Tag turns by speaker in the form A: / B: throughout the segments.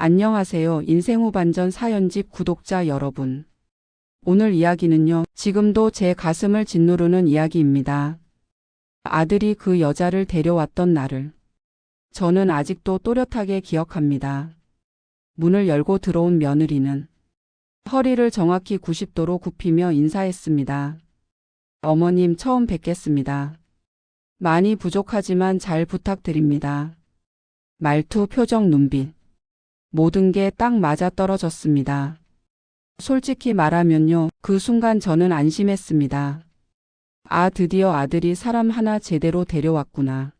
A: 안녕하세요. 인생 후반전 사연집 구독자 여러분. 오늘 이야기는요, 지금도 제 가슴을 짓누르는 이야기입니다. 아들이 그 여자를 데려왔던 날을. 저는 아직도 또렷하게 기억합니다. 문을 열고 들어온 며느리는 허리를 정확히 90도로 굽히며 인사했습니다. 어머님 처음 뵙겠습니다. 많이 부족하지만 잘 부탁드립니다. 말투, 표정, 눈빛. 모든 게 딱 맞아 떨어졌습니다. 솔직히 말하면요, 그 순간 저는 안심했습니다. 아, 드디어 아들이 사람 하나 제대로 데려왔구나.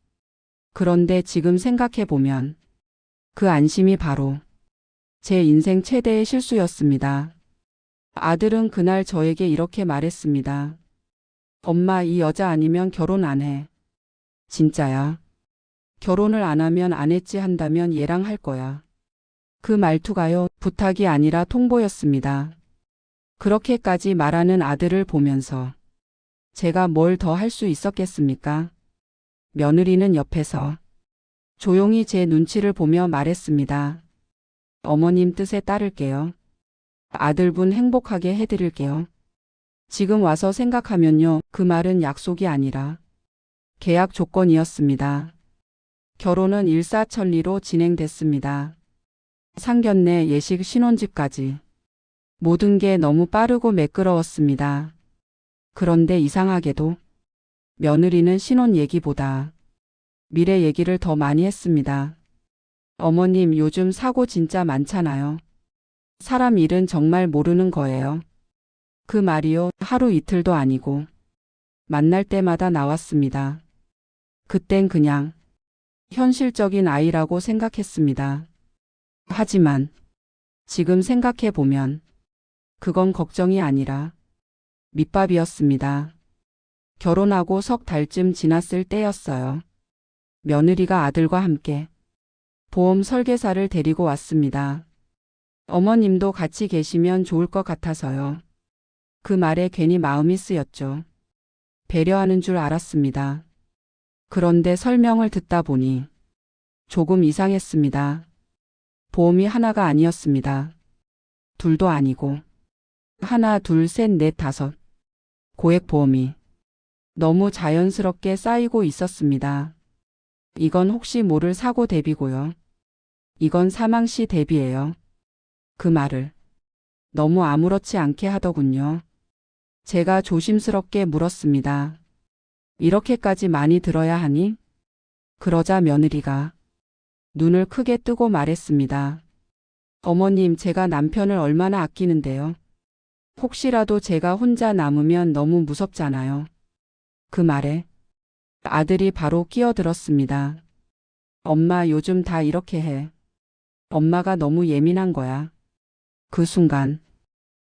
A: 그런데 지금 생각해보면 그 안심이 바로 제 인생 최대의 실수였습니다. 아들은 그날 저에게 이렇게 말했습니다. 엄마, 이 여자 아니면 결혼 안 해. 진짜야. 결혼을 안 하면 안 했지 한다면 얘랑 할 거야. 그 말투가요, 부탁이 아니라 통보였습니다. 그렇게까지 말하는 아들을 보면서 제가 뭘 더 할 수 있었겠습니까? 며느리는 옆에서 조용히 제 눈치를 보며 말했습니다. 어머님 뜻에 따를게요. 아들분 행복하게 해드릴게요. 지금 와서 생각하면요, 그 말은 약속이 아니라 계약 조건이었습니다. 결혼은 일사천리로 진행됐습니다. 상견례, 예식, 신혼집까지. 모든 게 너무 빠르고 매끄러웠습니다. 그런데 이상하게도 며느리는 신혼 얘기보다 미래 얘기를 더 많이 했습니다. 어머님 요즘 사고 진짜 많잖아요. 사람 일은 정말 모르는 거예요. 그 말이요, 하루 이틀도 아니고 만날 때마다 나왔습니다. 그땐 그냥 현실적인 아이라고 생각했습니다. 하지만 지금 생각해 보면 그건 걱정이 아니라 밑밥이었습니다. 결혼하고 석 달쯤 지났을 때였어요. 며느리가 아들과 함께 보험 설계사를 데리고 왔습니다. 어머님도 같이 계시면 좋을 것 같아서요. 그 말에 괜히 마음이 쓰였죠. 배려하는 줄 알았습니다. 그런데 설명을 듣다 보니 조금 이상했습니다. 보험이 하나가 아니었습니다. 둘도 아니고 하나, 둘, 셋, 넷, 다섯 고액 보험이 너무 자연스럽게 쌓이고 있었습니다. 이건 혹시 모를 사고 대비고요. 이건 사망 시 대비예요. 그 말을 너무 아무렇지 않게 하더군요. 제가 조심스럽게 물었습니다. 이렇게까지 많이 들어야 하니? 그러자 며느리가 눈을 크게 뜨고 말했습니다. 어머님, 제가 남편을 얼마나 아끼는데요. 혹시라도 제가 혼자 남으면 너무 무섭잖아요. 그 말에 아들이 바로 끼어들었습니다. 엄마 요즘 다 이렇게 해. 엄마가 너무 예민한 거야. 그 순간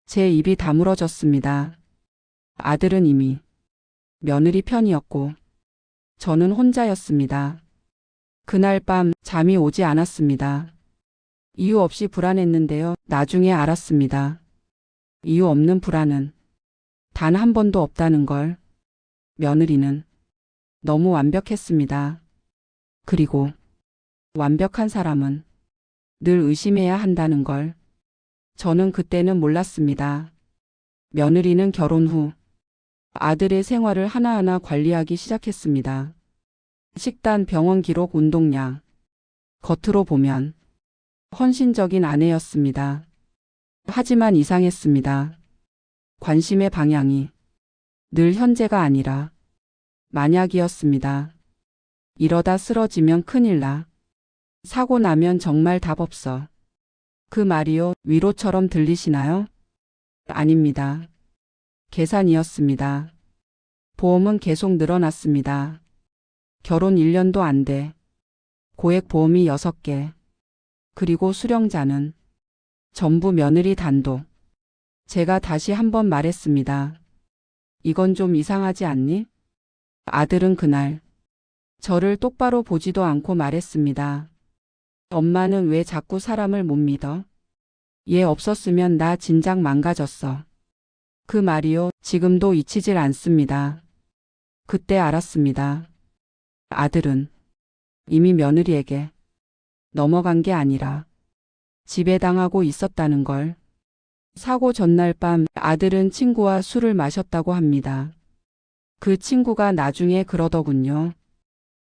A: 제 입이 다물어졌습니다. 아들은 이미 며느리 편이었고 저는 혼자였습니다. 그날 밤 잠이 오지 않았습니다. 이유 없이 불안했는데요. 나중에 알았습니다. 이유 없는 불안은 단 한 번도 없다는 걸. 며느리는 너무 완벽했습니다. 그리고 완벽한 사람은 늘 의심해야 한다는 걸. 저는 그때는 몰랐습니다. 며느리는 결혼 후 아들의 생활을 하나하나 관리하기 시작했습니다. 식단, 병원 기록, 운동량. 겉으로 보면 헌신적인 아내였습니다. 하지만 이상했습니다. 관심의 방향이 늘 현재가 아니라 만약이었습니다. 이러다 쓰러지면 큰일 나. 사고 나면 정말 답 없어. 그 말이요, 위로처럼 들리시나요? 아닙니다. 계산이었습니다. 보험은 계속 늘어났습니다. 결혼 1년도 안 돼. 고액 보험이 6개. 그리고 수령자는 전부 며느리 단독. 제가 다시 한번 말했습니다. 이건 좀 이상하지 않니? 아들은 그날 저를 똑바로 보지도 않고 말했습니다. 엄마는 왜 자꾸 사람을 못 믿어? 얘 없었으면 나 진작 망가졌어. 그 말이요, 지금도 잊히질 않습니다. 그때 알았습니다. 아들은 이미 며느리에게 넘어간 게 아니라 지배당하고 있었다는 걸. 사고 전날 밤 아들은 친구와 술을 마셨다고 합니다. 그 친구가 나중에 그러더군요.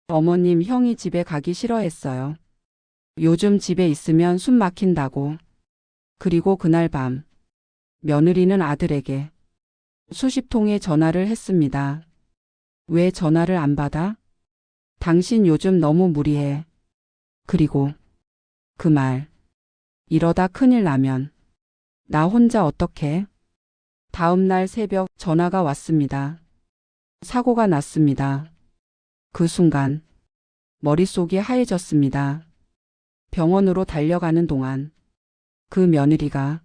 A: 어머님 형이 집에 가기 싫어했어요. 요즘 집에 있으면 숨 막힌다고. 그리고 그날 밤 며느리는 아들에게 수십 통의 전화를 했습니다. 왜 전화를 안 받아? 당신 요즘 너무 무리해. 그리고 그 말. 이러다 큰일 나면 나 혼자 어떡해? 다음 날 새벽 전화가 왔습니다. 사고가 났습니다. 그 순간 머릿속이 하얘졌습니다. 병원으로 달려가는 동안 그 며느리가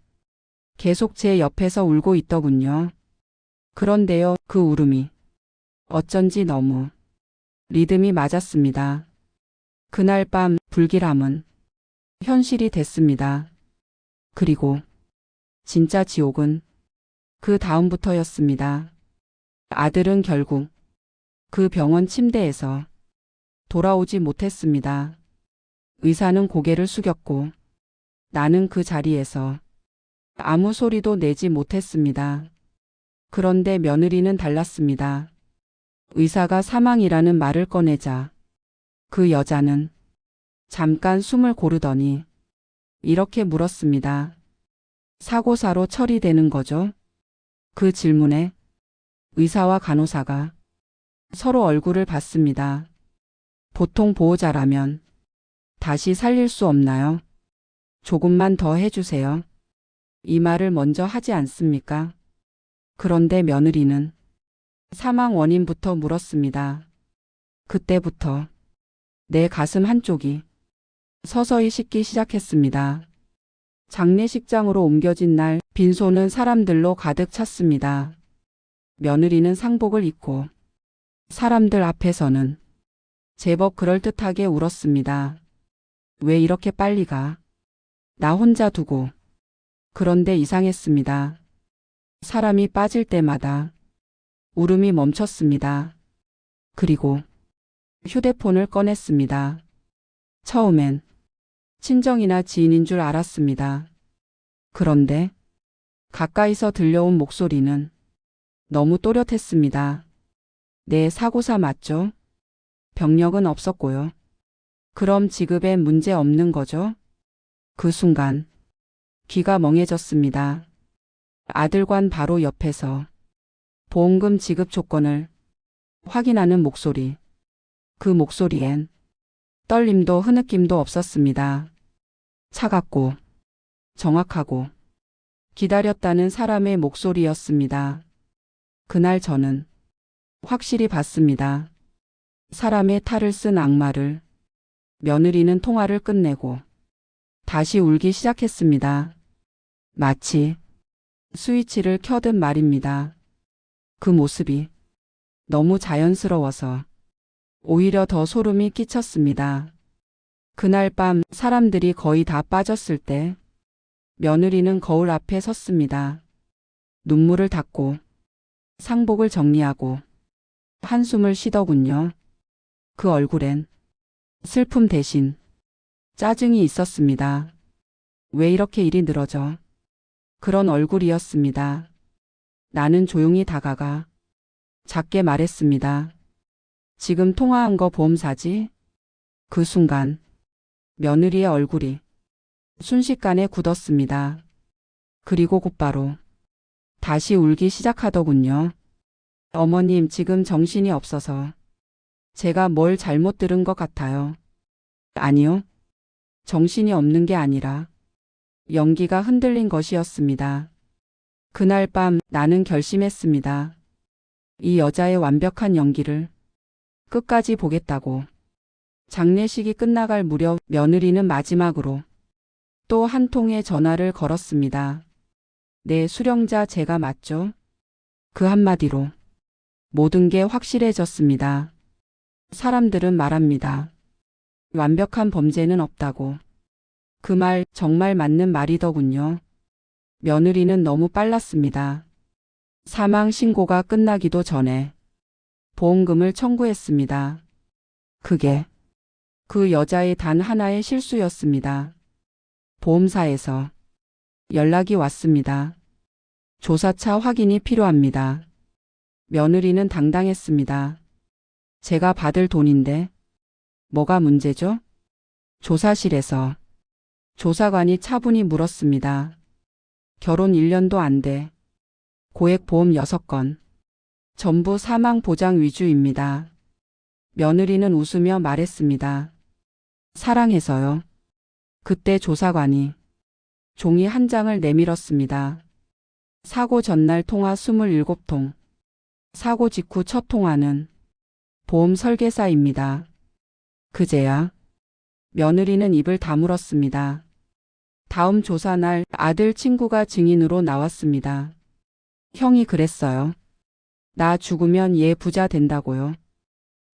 A: 계속 제 옆에서 울고 있더군요. 그런데요, 그 울음이 어쩐지 너무 리듬이 맞았습니다. 그날 밤 불길함은 현실이 됐습니다. 그리고 진짜 지옥은 그 다음부터였습니다. 아들은 결국 그 병원 침대에서 돌아오지 못했습니다. 의사는 고개를 숙였고 나는 그 자리에서 아무 소리도 내지 못했습니다. 그런데 며느리는 달랐습니다. 의사가 사망이라는 말을 꺼내자 그 여자는 잠깐 숨을 고르더니 이렇게 물었습니다. 사고사로 처리되는 거죠? 그 질문에 의사와 간호사가 서로 얼굴을 봤습니다. 보통 보호자라면 다시 살릴 수 없나요? 조금만 더 해주세요. 이 말을 먼저 하지 않습니까? 그런데 며느리는 사망 원인부터 물었습니다. 그때부터 내 가슴 한쪽이 서서히 식기 시작했습니다. 장례식장으로 옮겨진 날 빈소는 사람들로 가득 찼습니다. 며느리는 상복을 입고 사람들 앞에서는 제법 그럴듯하게 울었습니다. 왜 이렇게 빨리 가? 나 혼자 두고. 그런데 이상했습니다. 사람이 빠질 때마다 울음이 멈췄습니다. 그리고 휴대폰을 꺼냈습니다. 처음엔 친정이나 지인인 줄 알았습니다. 그런데 가까이서 들려온 목소리는 너무 또렷했습니다. 네, 사고사 맞죠? 병력은 없었고요. 그럼 지급엔 문제 없는 거죠? 그 순간 귀가 멍해졌습니다. 아들관 바로 옆에서 보험금 지급 조건을 확인하는 목소리. 그 목소리엔 떨림도 흐느낌도 없었습니다. 차갑고 정확하고 기다렸다는 사람의 목소리였습니다. 그날 저는 확실히 봤습니다. 사람의 탈을 쓴 악마를 며느리는 통화를 끝내고 다시 울기 시작했습니다. 마치 스위치를 켜든 말입니다. 그 모습이 너무 자연스러워서 오히려 더 소름이 끼쳤습니다. 그날 밤 사람들이 거의 다 빠졌을 때 며느리는 거울 앞에 섰습니다. 눈물을 닦고 상복을 정리하고 한숨을 쉬더군요. 그 얼굴엔 슬픔 대신 짜증이 있었습니다. 왜 이렇게 일이 늘어져? 그런 얼굴이었습니다. 나는 조용히 다가가 작게 말했습니다. 지금 통화한 거 보험사지? 그 순간 며느리의 얼굴이 순식간에 굳었습니다. 그리고 곧바로 다시 울기 시작하더군요. 어머님 지금 정신이 없어서 제가 뭘 잘못 들은 것 같아요. 아니요. 정신이 없는 게 아니라 연기가 흔들린 것이었습니다. 그날 밤 나는 결심했습니다. 이 여자의 완벽한 연기를 끝까지 보겠다고. 장례식이 끝나갈 무렵 며느리는 마지막으로 또 한 통의 전화를 걸었습니다. 네, 수령자 제가 맞죠? 그 한마디로 모든 게 확실해졌습니다. 사람들은 말합니다. 완벽한 범죄는 없다고. 그 말 정말 맞는 말이더군요. 며느리는 너무 빨랐습니다. 사망 신고가 끝나기도 전에 보험금을 청구했습니다. 그게 그 여자의 단 하나의 실수였습니다. 보험사에서 연락이 왔습니다. 조사차 확인이 필요합니다. 며느리는 당당했습니다. 제가 받을 돈인데 뭐가 문제죠? 조사실에서 조사관이 차분히 물었습니다. 결혼 1년도 안 돼. 고액 보험 6건. 전부 사망 보장 위주입니다. 며느리는 웃으며 말했습니다. 사랑해서요. 그때 조사관이 종이 한 장을 내밀었습니다. 사고 전날 통화 27통. 사고 직후 첫 통화는 보험 설계사입니다. 그제야 며느리는 입을 다물었습니다. 다음 조사 날 아들 친구가 증인으로 나왔습니다. 형이 그랬어요. 나 죽으면 얘 부자 된다고요.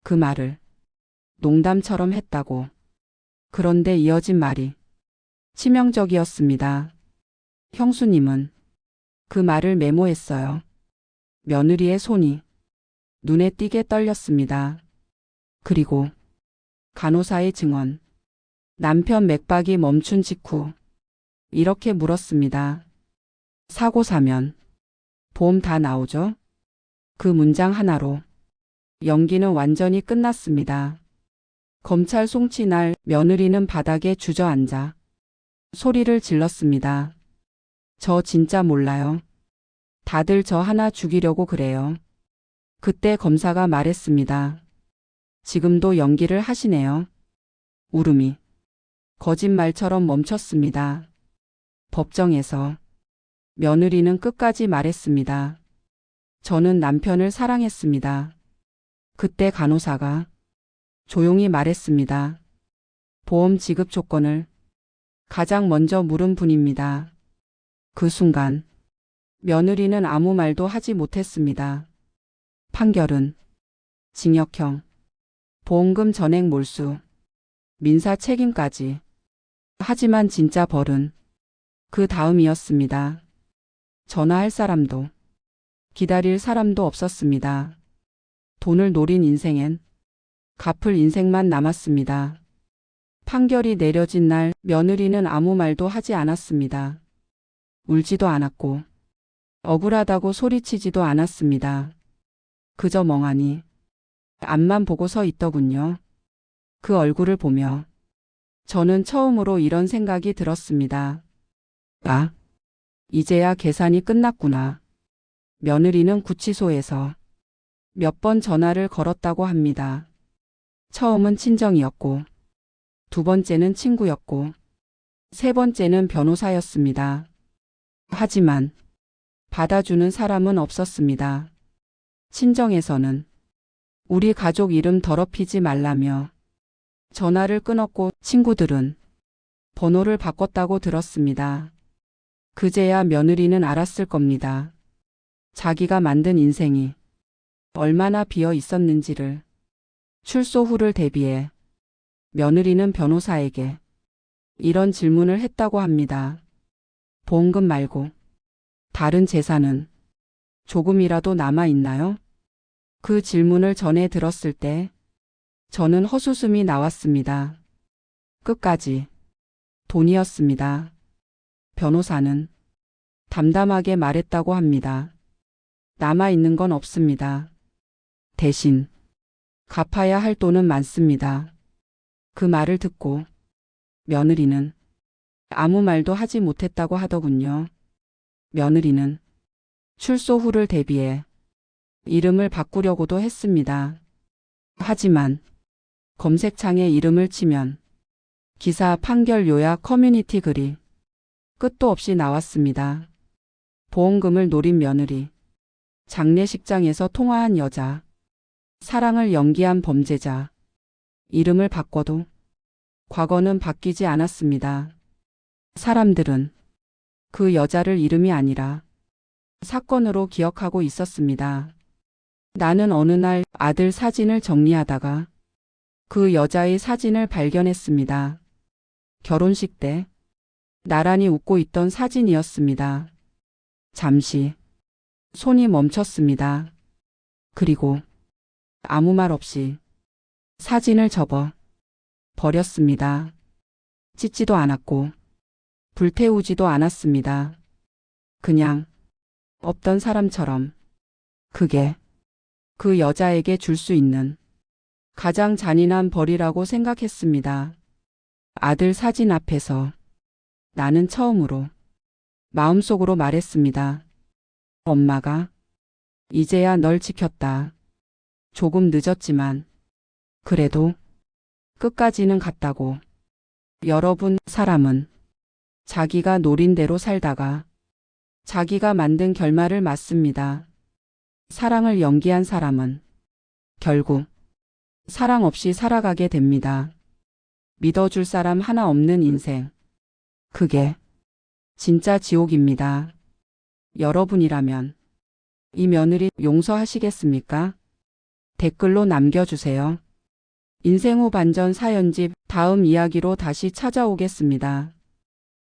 A: 그 말을 농담처럼 했다고. 그런데 이어진 말이 치명적이었습니다. 형수님은 그 말을 메모했어요. 며느리의 손이 눈에 띄게 떨렸습니다. 그리고 간호사의 증언. 남편 맥박이 멈춘 직후 이렇게 물었습니다. 사고 사면 보험 다 나오죠? 그 문장 하나로 연기는 완전히 끝났습니다. 검찰 송치 날 며느리는 바닥에 주저앉아 소리를 질렀습니다. 저 진짜 몰라요. 다들 저 하나 죽이려고 그래요. 그때 검사가 말했습니다. 지금도 연기를 하시네요. 울음이 거짓말처럼 멈췄습니다. 법정에서 며느리는 끝까지 말했습니다. 저는 남편을 사랑했습니다. 그때 간호사가 조용히 말했습니다. 보험 지급 조건을 가장 먼저 물은 분입니다. 그 순간 며느리는 아무 말도 하지 못했습니다. 판결은 징역형, 보험금 전액 몰수, 민사 책임까지. 하지만 진짜 벌은 그 다음이었습니다. 전화할 사람도 기다릴 사람도 없었습니다. 돈을 노린 인생엔 갚을 인생만 남았습니다. 판결이 내려진 날 며느리는 아무 말도 하지 않았습니다. 울지도 않았고 억울하다고 소리치지도 않았습니다. 그저 멍하니 앞만 보고 서 있더군요. 그 얼굴을 보며 저는 처음으로 이런 생각이 들었습니다. 아, 이제야 계산이 끝났구나. 며느리는 구치소에서 몇 번 전화를 걸었다고 합니다. 처음은 친정이었고, 두 번째는 친구였고, 세 번째는 변호사였습니다. 하지만 받아주는 사람은 없었습니다. 친정에서는 우리 가족 이름 더럽히지 말라며 전화를 끊었고 친구들은 번호를 바꿨다고 들었습니다. 그제야 며느리는 알았을 겁니다. 자기가 만든 인생이 얼마나 비어 있었는지를 출소 후를 대비해 며느리는 변호사에게 이런 질문을 했다고 합니다. 보험금 말고 다른 재산은 조금이라도 남아 있나요? 그 질문을 전해 들었을 때 저는 허수음이 나왔습니다. 끝까지 돈이었습니다. 변호사는 담담하게 말했다고 합니다. 남아 있는 건 없습니다. 대신 갚아야 할 돈은 많습니다. 그 말을 듣고 며느리는 아무 말도 하지 못했다고 하더군요. 며느리는 출소 후를 대비해 이름을 바꾸려고도 했습니다. 하지만 검색창에 이름을 치면 기사 판결 요약 커뮤니티 글이 끝도 없이 나왔습니다. 보험금을 노린 며느리, 장례식장에서 통화한 여자, 사랑을 연기한 범죄자, 이름을 바꿔도 과거는 바뀌지 않았습니다. 사람들은 그 여자를 이름이 아니라 사건으로 기억하고 있었습니다. 나는 어느 날 아들 사진을 정리하다가 그 여자의 사진을 발견했습니다. 결혼식 때 나란히 웃고 있던 사진이었습니다. 잠시 손이 멈췄습니다. 그리고 아무 말 없이 사진을 접어 버렸습니다. 찢지도 않았고 불태우지도 않았습니다. 그냥 없던 사람처럼 그게 그 여자에게 줄 수 있는 가장 잔인한 벌이라고 생각했습니다. 아들 사진 앞에서 나는 처음으로 마음속으로 말했습니다. 엄마가 이제야 널 지켰다. 조금 늦었지만 그래도 끝까지는 갔다고. 여러분, 사람은 자기가 노린 대로 살다가 자기가 만든 결말을 맞습니다. 사랑을 연기한 사람은 결국 사랑 없이 살아가게 됩니다. 믿어줄 사람 하나 없는 인생. 그게 진짜 지옥입니다. 여러분이라면 이 며느리 용서하시겠습니까? 댓글로 남겨주세요. 인생 후 반전 사연집 다음 이야기로 다시 찾아오겠습니다.